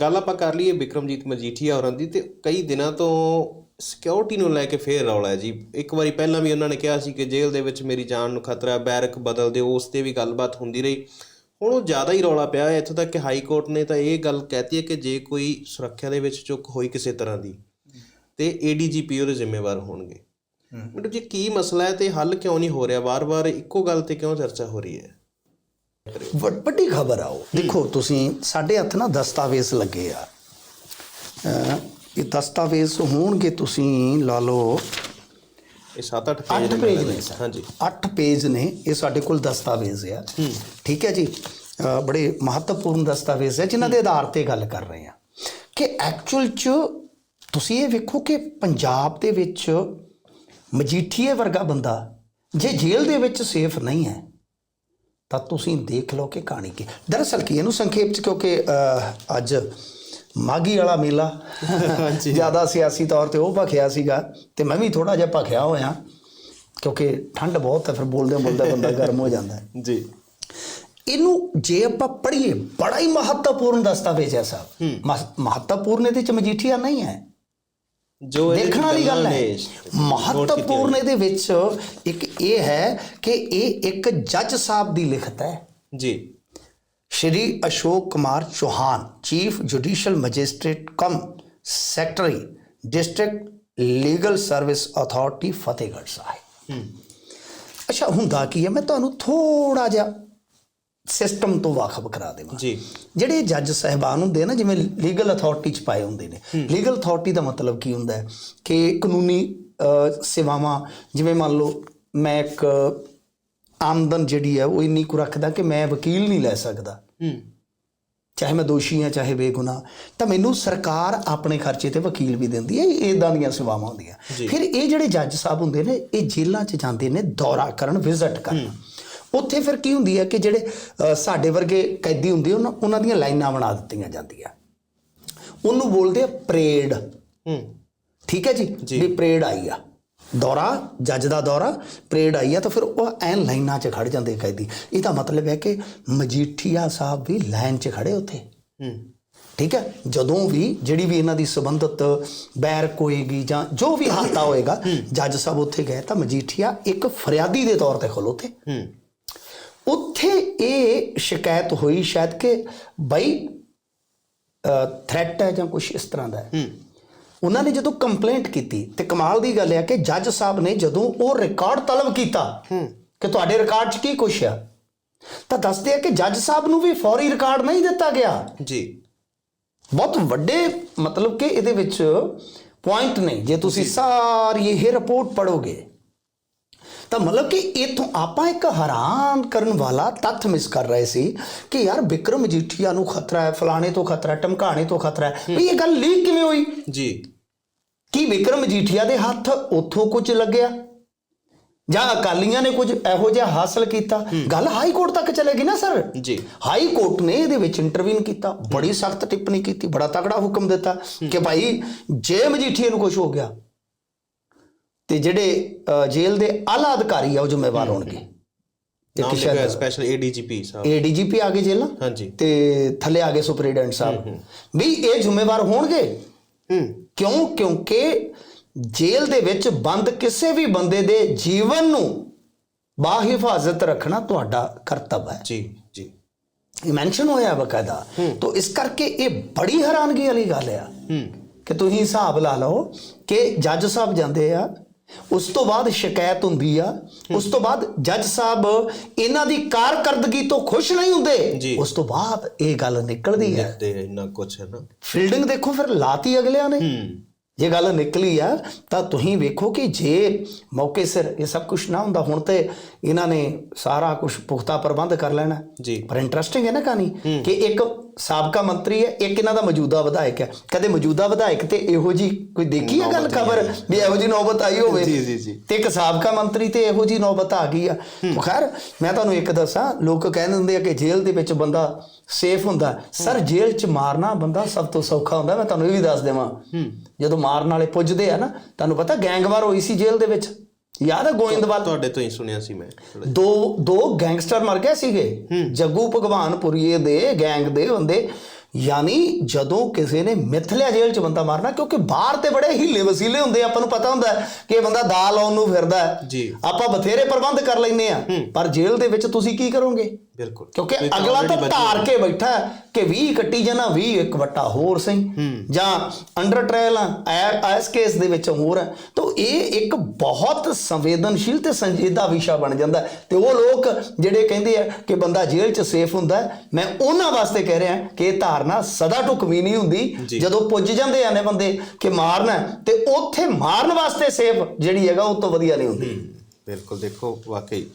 ਗੱਲ ਆਪਾਂ ਕਰ ਲਈਏ ਵਿਕਰਮਜੀਤ ਮਜੀਠੀਆ ਹੋਰਾਂ ਦੀ ਤੇ ਕਈ ਦਿਨਾਂ ਤੋਂ ਸਿਕਿਉਰਿਟੀ ਨੂੰ ਲੈ ਕੇ ਫੇਰ ਰੌਲਾ ਹੈ ਜੀ। ਇੱਕ ਵਾਰੀ ਪਹਿਲਾਂ ਵੀ ਉਹਨਾਂ ਨੇ ਕਿਹਾ ਸੀ ਕਿ ਜੇਲ੍ਹ ਦੇ ਵਿੱਚ ਮੇਰੀ ਜਾਨ ਨੂੰ ਖਤਰਾ ਹੈ ਬੈਰਕ ਬਦਲ ਦਿਓ ਉਸ ਤੇ ਵੀ ਗੱਲਬਾਤ ਹੁੰਦੀ ਰਹੀ। ਹੁਣ ਉਹ ਜ਼ਿਆਦਾ ਹੀ ਰੌਲਾ ਪਿਆ ਹੈ। ਇੱਥੋਂ ਤੱਕ ਕਿ ਹਾਈ ਕੋਰਟ ਨੇ ਤਾਂ ਇਹ ਗੱਲ ਕਹਿਤੀ ਹੈ ਕਿ ਜੇ ਕੋਈ ਸੁਰੱਖਿਆ ਦੇ ਵਿੱਚ ਚੁੱਕ ਹੋਈ ਕਿਸੇ ਤਰ੍ਹਾਂ ਦੀ ਤੇ ਏਡੀਜੀਪੀ ਉਹਦੇ ਜ਼ਿੰਮੇਵਾਰ ਹੋਣਗੇ। ਮੈਨੂੰ ਜੀ ਕੀ ਮਸਲਾ ਹੈ ਤੇ ਹੱਲ ਕਿਉਂ ਨਹੀਂ ਹੋ ਰਿਹਾ? ਵਾਰ-ਵਾਰ ਇੱਕੋ ਗੱਲ ਤੇ ਕਿਉਂ ਚਰਚਾ ਹੋ ਰਹੀ ਹੈ? ਵੱਡ- ਵੱਡੀ ਖਬਰ ਆ ਉਹ। ਦੇਖੋ ਤੁਸੀਂ ਸਾਡੇ ਹੱਥ ਨਾ ਦਸਤਾਵੇਜ਼ ਲੱਗੇ ਆ। ਇਹ ਦਸਤਾਵੇਜ਼ ਹੋਣਗੇ ਤੁਸੀਂ ਲਾ ਲਓ ਇਹ 7-8 ਪੇਜ 8 ਪੇਜ ਨੇ ਹਾਂਜੀ। 8 ਪੇਜ ਨੇ ਇਹ ਸਾਡੇ ਕੋਲ ਦਸਤਾਵੇਜ਼ ਆ। ਠੀਕ ਹੈ ਜੀ? ਬੜੇ ਮਹੱਤਵਪੂਰਨ ਦਸਤਾਵੇਜ਼ ਹੈ ਜਿਨ੍ਹਾਂ ਦੇ ਆਧਾਰ ਤੇ ਗੱਲ ਕਰ ਰਹੇ ਆ। ਕਿ ਐਕਚੁਅਲ ਚ ਤੁਸੀਂ ਇਹ ਵੇਖੋ ਕਿ ਪੰਜਾਬ ਦੇ ਵਿੱਚ ਮਜੀਠੀਏ ਵਰਗਾ ਬੰਦਾ ਜੇ ਜੇਲ੍ਹ ਦੇ ਵਿੱਚ ਸੇਫ ਨਹੀਂ ਹੈ ਤਾਂ ਤੁਸੀਂ ਦੇਖ ਲਓ ਕਿ ਕਹਾਣੀ ਕੀ। ਦਰਅਸਲ ਕੀ ਇਹਨੂੰ ਸੰਖੇਪ ਚ ਕਿਉਂਕਿ ਅੱਜ ਮਾਗੀ ਵਾਲਾ ਮੇਲਾ ਜ਼ਿਆਦਾ ਸਿਆਸੀ ਤੌਰ ਤੇ ਉਹ ਭਖਿਆ ਸੀਗਾ ਤੇ ਮੈਂ ਵੀ ਥੋੜਾ ਜਿਹਾ ਭਖਿਆ ਹੋਇਆ ਕਿਉਂਕਿ ਠੰਡ ਬਹੁਤ ਹੈ ਫਿਰ ਬੋਲਦੇ ਬੋਲਦੇ ਬੰਦਾ ਗਰਮ ਹੋ ਜਾਂਦਾ ਹੈ। ਜੀ। ਇਹਨੂੰ ਜੇ ਆਪਾਂ ਪੜ੍ਹੀਏ ਬੜਾ ਹੀ ਮਹੱਤਵਪੂਰਨ ਦਸਤਾਵੇਜ਼ ਹੈ ਸਾਹਿਬ ਮਹ- ਮਹੱਤਵਪੂਰਨ ਇਹਦੇ ਚ ਮਜੀਠੀਆ ਨਹੀਂ ਹੈ। ਜੋ ਦੇਖਣ ਵਾਲੀ ਗੱਲ ਹੈ। ਮਹੱਤਵਪੂਰਨ ਇਹਦੇ ਵਿੱਚ ਇੱਕ ਇਹ ਹੈ ਕਿ ਇਹ ਇੱਕ ਜੱਜ ਸਾਹਿਬ ਦੀ ਲਿਖਤ ਹੈ। ਜੀ। Shri Ashok Kumar Chauhan chief judicial magistrate cum secretary district legal service authority Fatehgarh Sahib. ਅੱਛਾ ਹੁੰਦਾ ਕੀ ਹੈ? ਮੈਂ ਤੁਹਾਨੂੰ ਥੋੜਾ ਜਿਹਾ ਸਿਸਟਮ ਤੋਂ ਵਾਕਫ ਕਰਾ ਦੇਵਾਂ। ਜੀ। ਜਿਹੜੇ ਜੱਜ ਸਹਿਬਾਨ ਹੁੰਦੇ ਨਾ ਜਿਵੇਂ ਲੀਗਲ ਅਥਾਰਟੀ ਚ ਪਾਏ ਹੁੰਦੇ ਨੇ। ਲੀਗਲ ਅਥਾਰਟੀ ਦਾ ਮਤਲਬ ਕੀ ਹੁੰਦਾ ਹੈ? ਕਿ ਕਾਨੂੰਨੀ ਸੇਵਾਵਾਂ ਜਿਵੇਂ ਮੰਨ ਲਓ ਮੈਂ ਇੱਕ ਆਮਦਨ ਜਿਹੜੀ ਹੈ ਉਹ ਇੰਨੀ ਕੁ ਰੱਖਦਾ ਕਿ ਮੈਂ ਵਕੀਲ ਨਹੀਂ ਲੈ ਸਕਦਾ। ਹੂੰ। ਚਾਹੇ ਮੈਂ ਦੋਸ਼ੀ ਹਾਂ ਚਾਹੇ ਬੇਗੁਨਾਹ। ਤਾਂ ਮੈਨੂੰ ਸਰਕਾਰ ਆਪਣੇ ਖਰਚੇ ਤੇ ਵਕੀਲ ਵੀ ਦਿੰਦੀ ਹੈ ਇਦਾਂ ਦੀਆਂ ਸੇਵਾਵਾਂ ਹੁੰਦੀਆਂ। ਫਿਰ ਇਹ ਜਿਹੜੇ ਜੱਜ ਸਾਹਿਬ ਹੁੰਦੇ ਨੇ ਇਹ ਜੇਲ੍ਹਾਂ 'ਚ ਜਾਂਦੇ ਨੇ ਦੌਰਾ ਕਰਨ ਵਿਜ਼ਿਟ ਕਰਨ। ਉੱਥੇ ਫਿਰ ਕੀ ਹੁੰਦੀ ਹੈ ਕਿ ਜਿਹੜੇ ਸਾਡੇ ਵਰਗੇ ਕੈਦੀ ਹੁੰਦੇ ਉਹਨਾਂ ਉਹਨਾਂ ਦੀਆਂ ਲਾਈਨਾਂ ਬਣਾ ਦਿੱਤੀਆਂ ਜਾਂਦੀਆਂ। ਉਹਨੂੰ ਬੋਲਦੇ ਆ ਪਰੇਡ। ਹੂੰ। ਠੀਕ ਹੈ ਜੀ? ਵੀ ਪਰੇਡ ਆਈ ਆ। ਦੌਰਾ ਜੱਜ ਦਾ ਦੌਰਾ ਪਰੇਡ ਆਈ ਆ ਤਾਂ ਫਿਰ ਉਹ ਐਨ ਲਾਈਨਾਂ 'ਚ ਖੜ ਜਾਂਦੇ ਕੈਦੀ। ਇਹਦਾ ਮਤਲਬ ਹੈ ਕਿ ਮਜੀਠੀਆ ਸਾਹਿਬ ਵੀ ਲਾਈਨ 'ਚ ਖੜੇ ਉੱਥੇ। ਹੂੰ। ਠੀਕ ਹੈ? ਜਦੋਂ ਵੀ ਜਿਹੜੀ ਵੀ ਇਹਨਾਂ ਦੀ ਸੰਬੰਧਤ ਬੈਰਕ ਹੋਏਗੀ ਜਾਂ ਜੋ ਵੀ ਹਾਤਾ ਹੋਏਗਾ ਜੱਜ ਸਾਹਿਬ ਉੱਥੇ ਗਏ ਤਾਂ ਮਜੀਠੀਆ ਇੱਕ ਫਰਿਆਦੀ ਦੇ ਤੌਰ ਤੇ ਖਲੋਤੇ ਹੂੰ। ਉੱਥੇ ਇਹ ਸ਼ਿਕਾਇਤ ਹੋਈ ਸ਼ਾਇਦ ਕਿ ਬਈ ਥ੍ਰੈਟ ਹੈ ਜਾਂ ਕੁਝ ਇਸ ਤਰ੍ਹਾਂ ਦਾ ਹੈ। ਉਹਨਾਂ ਨੇ ਜਦੋਂ ਕੰਪਲੇਂਟ ਕੀਤੀ ਤੇ ਕਮਾਲ ਦੀ ਗੱਲ ਹੈ ਕਿ ਜੱਜ ਸਾਹਿਬ ਨੇ ਜਦੋਂ ਉਹ ਰਿਕਾਰਡ ਤਲਬ ਕੀਤਾ ਕਿ ਤੁਹਾਡੇ ਰਿਕਾਰਡ 'ਚ ਕੀ ਕੁਛ ਆ ਤਾਂ ਦੱਸਦੇ ਆ ਕਿ ਜੱਜ ਸਾਹਿਬ ਨੂੰ ਵੀ ਫੌਰੀ ਰਿਕਾਰਡ ਨਹੀਂ ਦਿੱਤਾ ਗਿਆ। ਜੀ। ਬਹੁਤ ਵੱਡੇ ਮਤਲਬ ਕਿ ਇਹਦੇ ਵਿੱਚ ਪੁਆਇੰਟ ਨੇ। ਜੇ ਤੁਸੀਂ ਸਾਰੀ ਇਹ ਰਿਪੋਰਟ ਪੜੋਗੇ ਤਾਂ ਮਤਲਬ ਕਿ ਇਥੋਂ ਆਪਾਂ ਇੱਕ ਹੈਰਾਨ ਕਰਨ ਵਾਲਾ ਤੱਥ ਮਿਸ ਕਰ ਰਹੇ ਸੀ ਕਿ ਯਾਰ ਵਿਕਰਮ ਮਜੀਠੀਆ ਨੂੰ ਖਤਰਾ ਹੈ ਫਲਾਣੇ ਤੋਂ ਖਤਰਾ ਹੈ ਟਮਕਾਣੇ ਤੋਂ ਖਤਰਾ ਹੈ। ਵੀ ਇਹ ਗੱਲ ਲੀਕ ਕਿਵੇਂ ਹੋਈ? ਜੀ। ਕੀ ਵਿਕਰਮ ਮਜੀਠੀਆ ਦੇ ਹੱਥ ਉੱਥੋਂ ਕੁਝ ਲੱਗਿਆ? ਜਾਂ ਅਕਾਲੀਆਂ ਨੇ ਕੁਝ ਇਹੋ ਜਿਹਾ ਹਾਸਲ ਕੀਤਾ? ਗੱਲ ਹਾਈ ਕੋਰਟ ਤੱਕ ਚਲੇਗੀ ਨਾ ਸਰ? ਜੀ। ਹਾਈ ਕੋਰਟ ਨੇ ਇਹਦੇ ਵਿੱਚ ਇੰਟਰਵੀਨ ਕੀਤਾ। ਬੜੀ ਸਖਤ ਟਿੱਪਣੀ ਕੀਤੀ ਬੜਾ ਤਕੜਾ ਹੁਕਮ ਦਿੱਤਾ ਕਿ ਭਾਈ ਜੇ ਮਜੀਠੀਏ ਨੂੰ ਕੁਝ ਹੋ ਗਿਆ। ਤੇ ਜਿਹੜੇ ਜੇਲ੍ਹ ਦੇ ਆਲਾ ਅਧਿਕਾਰੀ ਆ ਉਹ ਜ਼ਿੰਮੇਵਾਰ ਹੋਣਗੇ। ਇੱਕ ਸ਼ਾਇਦ ਸਪੈਸ਼ਲ ਏਡੀਜੀਪੀ ਸਾਹਿਬ। ਏਡੀਜੀਪੀ ਆ ਗਏ ਜੇਲ੍ਹਾਂ ਹਾਂਜੀ। ਤੇ ਥੱਲੇ ਆ ਗਏ ਸੁਪਰੀਡੈਂਟ ਸਾਹਿਬ। ਵੀ ਇਹ ਜ਼ਿੰਮੇਵਾਰ ਹੋਣਗੇ? ਕਿਉਂ? ਕਿਉਂਕਿ ਜੇਲ੍ਹ ਦੇ ਵਿੱਚ ਬੰਦ ਕਿਸੇ ਵੀ ਬੰਦੇ ਦੇ ਜੀਵਨ ਨੂੰ ਬਾਹਿਫਾਜ਼ਤ ਰੱਖਣਾ ਤੁਹਾਡਾ ਕਰਤੱਵ ਹੈ। ਜੀ ਜੀ। ਇਹ ਮੈਂਸ਼ਨ ਹੋਇਆ ਬਕਾਇਦਾ। ਤੋਂ ਇਸ ਕਰਕੇ ਇਹ ਬੜੀ ਹੈਰਾਨਗੀ ਵਾਲੀ ਗੱਲ ਆ ਕਿ ਤੁਸੀਂ ਹਿਸਾਬ ਲਾ ਲਓ ਕਿ ਜੱਜ ਸਾਹਿਬ ਜਾਂਦੇ ਆ ਉਸ ਤੋਂ ਬਾਅਦ ਸ਼ਿਕਾਇਤ ਹੁੰਦੀ ਆ ਉਸ ਤੋਂ ਬਾਅਦ ਜੱਜ ਸਾਹਿਬ ਇਹਨਾਂ ਦੀ ਕਾਰਕਰਦਗੀ ਤੋਂ ਖੁਸ਼ ਨਹੀਂ। ਹੁੰਦੇ ਉਸ ਤੋਂ ਬਾਅਦ ਇਹ ਗੱਲ ਨਿਕਲਦੀ ਹੈ ਤੇ ਇੰਨਾ ਕੁਛ ਹੈ ਨਾ। ਫੀਲਡਿੰਗ ਦੇਖੋ ਫਿਰ ਲਾਤੀ ਅਗਲਿਆਂ ਨੇ। ਜੇ ਗੱਲ ਨਿਕਲੀ ਆ ਤਾਂ ਤੁਸੀਂ ਵੇਖੋ ਕਿ ਜੇ ਮੌਕੇ ਸਿਰ ਇਹ ਸਭ ਕੁਝ ਨਾ ਹੁੰਦਾ ਹੁਣ ਤੇ ਇਹਨਾਂ ਨੇ ਸਾਰਾ ਕੁਝ ਪੁਖਤਾ ਪ੍ਰਬੰਧ ਕਰ ਲੈਣਾ। ਪਰ ਇੰਟਰਸਟਿੰਗ ਹੈ ਨਾ ਕਹਾਣੀ ਕਿ ਇੱਕ ਸਾਬਕਾ ਮੰਤਰੀ ਹੈ ਇੱਕ ਇਹਨਾਂ ਦਾ ਮੌਜੂਦਾ ਵਿਧਾਇਕ ਹੈ। ਕਦੇ ਮੌਜੂਦਾ ਵਿਧਾਇਕ ਤੇ ਇਹੋ ਜੀ ਕੋਈ ਦੇਖੀ ਹੈ ਗੱਲ ਖਬਰ ਵੀ ਇਹੋ ਜੀ ਨੌਬਤ ਆਈ ਹੋਵੇ? ਜੀ, ਜੀ, ਜੀ। ਤੇ ਇੱਕ ਸਾਬਕਾ ਮੰਤਰੀ ਤੇ ਇਹੋ ਜੀ ਨੌਬਤ ਆ ਗਈ ਆ। ਖੈਰ ਮੈਂ ਤੁਹਾਨੂੰ ਇੱਕ ਦੱਸਾਂ ਲੋਕ ਕਹਿੰਦੇ ਹੁੰਦੇ ਆ ਕਿ ਜੇਲ੍ਹ ਦੇ ਵਿੱਚ ਬੰਦਾ ਸੇਫ ਹੁੰਦਾ। ਸਰ ਜੇਲ੍ਹ 'ਚ ਮਾਰਨਾ ਬੰਦਾ ਸਭ ਤੋਂ ਸੌਖਾ ਹੁੰਦਾ ਮੈਂ ਤੁਹਾਨੂੰ ਇਹ ਵੀ ਦੱਸ ਦੇਵਾਂ। ਜਦੋਂ ਮਾਰਨ ਵਾਲੇ ਪੁੱਜਦੇ ਆ ਨਾ ਤੁਹਾਨੂੰ ਪਤਾ ਗੈਂਗਵਾਰ ਹੋਈ ਸੀ ਜੇਲ੍ਹ ਦੇ ਵਿੱਚ? ਯਾਦ ਹੈ ਗੋਇੰਦਵਾਲ ਤੁਹਾਡੇ ਤੋਂ ਹੀ ਸੁਣਿਆ ਸੀ ਮੈਂ ਦੋ ਦੋ ਗੈਂਗਸਟਰ ਮਰ ਗਏ ਸੀਗੇ। ਜੱਗੂ ਭਗਵਾਨਪੁਰੀਏ ਦੇ ਗੈਂਗ ਦੇ ਬੰਦੇ। ਯਾਨੀ ਜਦੋਂ ਕਿਸੇ ਨੇ ਮਿੱਥ ਲਿਆ ਜੇਲ੍ਹ 'ਚ ਬੰਦਾ ਮਾਰਨਾ ਕਿਉਂਕਿ ਬਾਹਰ ਤੇ ਬੜੇ ਹੀਲੇ ਵਸੀਲੇ ਹੁੰਦੇ ਆਪਾਂ ਨੂੰ ਪਤਾ ਹੁੰਦਾ ਕਿ ਇਹ ਬੰਦਾ ਦਾ ਲਾਉਣ ਨੂੰ ਫਿਰਦਾ ਹੈ। ਜੀ। ਆਪਾਂ ਬਥੇਰੇ ਪ੍ਰਬੰਧ ਕਰ ਲੈਨੇ ਆ। ਪਰ ਜੇਲ੍ਹ ਦੇ ਵਿੱਚ ਤੁਸੀਂ ਕੀ ਕਰੋਗੇ? ਬਿਲਕੁਲ। ਕਿਉਂਕਿ ਅਗਲਾ ਤਾਂ ਧਾਰ ਕੇ ਬੈਠਾ ਕਿ 20 ਕੱਟੀ ਜਾਣਾ 20 ਇੱਕ ਵੱਟਾ ਹੋਰ ਸਹੀ। ਜਾਂ ਅੰਡਰ ਟ੍ਰਾਇਲ ਆ ਇਸ ਕੇਸ ਦੇ ਵਿੱਚ ਹੋਰ ਹੈ। ਤਾਂ ਇਹ ਇੱਕ ਬਹੁਤ ਸੰਵੇਦਨਸ਼ੀਲ ਤੇ ਸੰਜੀਦਾ ਵਿਸ਼ਾ ਬਣ ਜਾਂਦਾ ਤੇ ਉਹ ਲੋਕ ਜਿਹੜੇ ਕਹਿੰਦੇ ਆ ਕਿ ਬੰਦਾ ਜੇਲ੍ਹ 'ਚ ਸੇਫ ਹੁੰਦਾ ਮੈਂ ਉਹਨਾਂ ਵਾਸਤੇ ਕਹਿ ਰਿਹਾ ਕਿ ਇਹ ਧਾਰਨਾ ਸਦਾ ਢੁਕਵੀਂ ਨਹੀਂ ਹੁੰਦੀ। ਜਦੋਂ ਪੁੱਜ ਜਾਂਦੇ ਆ ਨੇ ਬੰਦੇ ਕਿ ਮਾਰਨਾ ਤੇ ਉੱਥੇ ਮਾਰਨ ਵਾਸਤੇ ਸੇਫ ਜਿਹੜੀ ਹੈਗਾ ਉਹ ਤੋਂ ਵਧੀਆ ਨਹੀਂ ਹੁੰਦੀ। ਬਿਲਕੁਲ ਦੇਖੋ ਵਾਕਈ।